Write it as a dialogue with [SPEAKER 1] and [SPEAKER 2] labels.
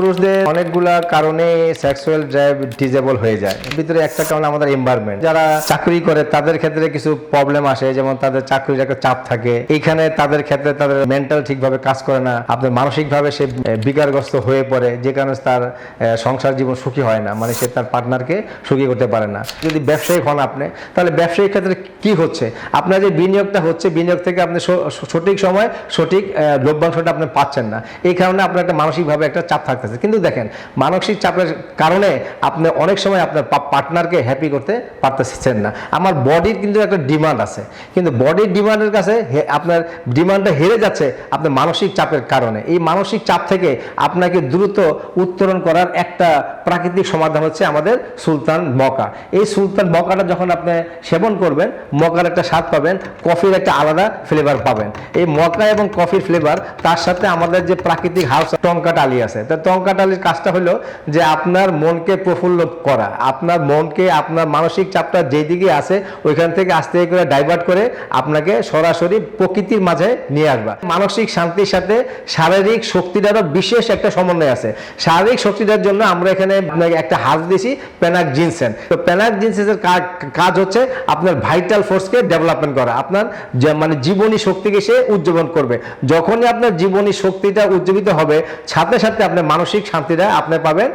[SPEAKER 1] পুরুষদের অনেকগুলা কারণে সেক্সুয়াল ড্রাইভ ডিজেবল হয়ে যায়। ভিতরে একটা কারণ আমাদের এনভায়রনমেন্ট যারা চাকরি করে, তাদের ক্ষেত্রে কিছু প্রবলেম আসে, যেমন তাদের চাকরির একটা চাপ থাকে। এইখানে তাদের ক্ষেত্রে তাদের মেন্টাল ঠিকভাবে কাজ করে না। আপনার মানসিকভাবে সে বিকারগ্রস্ত হয়ে পড়ে, যে কারণে তার সংসার জীবন সুখী হয় না। মানে সে তার পার্টনারকে সুখী করতে পারে না। যদি ব্যবসায়িক হন আপনি, তাহলে ব্যবসায়িক ক্ষেত্রে কি হচ্ছে? আপনার যে বিনিয়োগটা হচ্ছে, বিনিয়োগ থেকে আপনি সঠিক সময় সঠিক লভ্যাংশটা আপনি পাচ্ছেন না। এই কারণে আপনার একটা মানসিকভাবে একটা চাপ থাকতেছে কিন্তু দেখেন, মানসিক চাপের কারণে আপনি অনেক সময় আপনার পার্টনারকে হ্যাপি করতে পারতেছেন না। আমার বডির কিন্তু একটা ডিমান্ড আছে। কিন্তু বডির ডিমান্ডের কাছে আপনার ডিমান্ডটা হেরে যাচ্ছে আপনার মানসিক চাপের কারণে। এই মানসিক চাপ থেকে আপনাকে দ্রুত উত্তরণ করার একটা প্রাকৃতিক সমাধান হচ্ছে আমাদের সুলতান মকা এই সুলতান মকাটা যখন আপনি সেবন করবেন মকার একটা স্বাদ পাবেন কফির একটা আলাদা ফ্লেভার পাবেন। এই মকা এবং কফির ফ্লেভার তার সাথে আমাদের যে প্রাকৃতিক হাউস টঙ্কা টালি আছে, তা টঙ্কা টালির কাজটা হলো যে আপনার মনকে প্রফুল্ল করা। আপনার মনকে, আপনার মানসিক চাপটা যেদিকে আছে, ওইখান থেকে আস্তে করে ডাইভার্ট করে আপনাকে সরাসরি প্রকৃতির মাঝে নিয়ে আসবা। মানসিক শান্তির সাথে শারীরিক শক্তিটারও বিশেষ একটা সমন্বয় আছে। শারীরিক শক্তিটার জন্য আমরা এখানে আপনাকে একটা হাত দিয়েছি প্যানাক জিনসেন তো প্যানাক জিনসেনের কাজ হচ্ছে আপনার ভাইটাল ফোর্সকে ডেভেলপমেন্ট করা। আপনার মানে জীবনী শক্তিকে সে উজ্জীবন করবে। যখনই আপনার জীবনী শক্তিটা উজ্জীবিত হবে, সাথে সাথে আপনার মানসিক শান্তিটা আপনি পাবেন।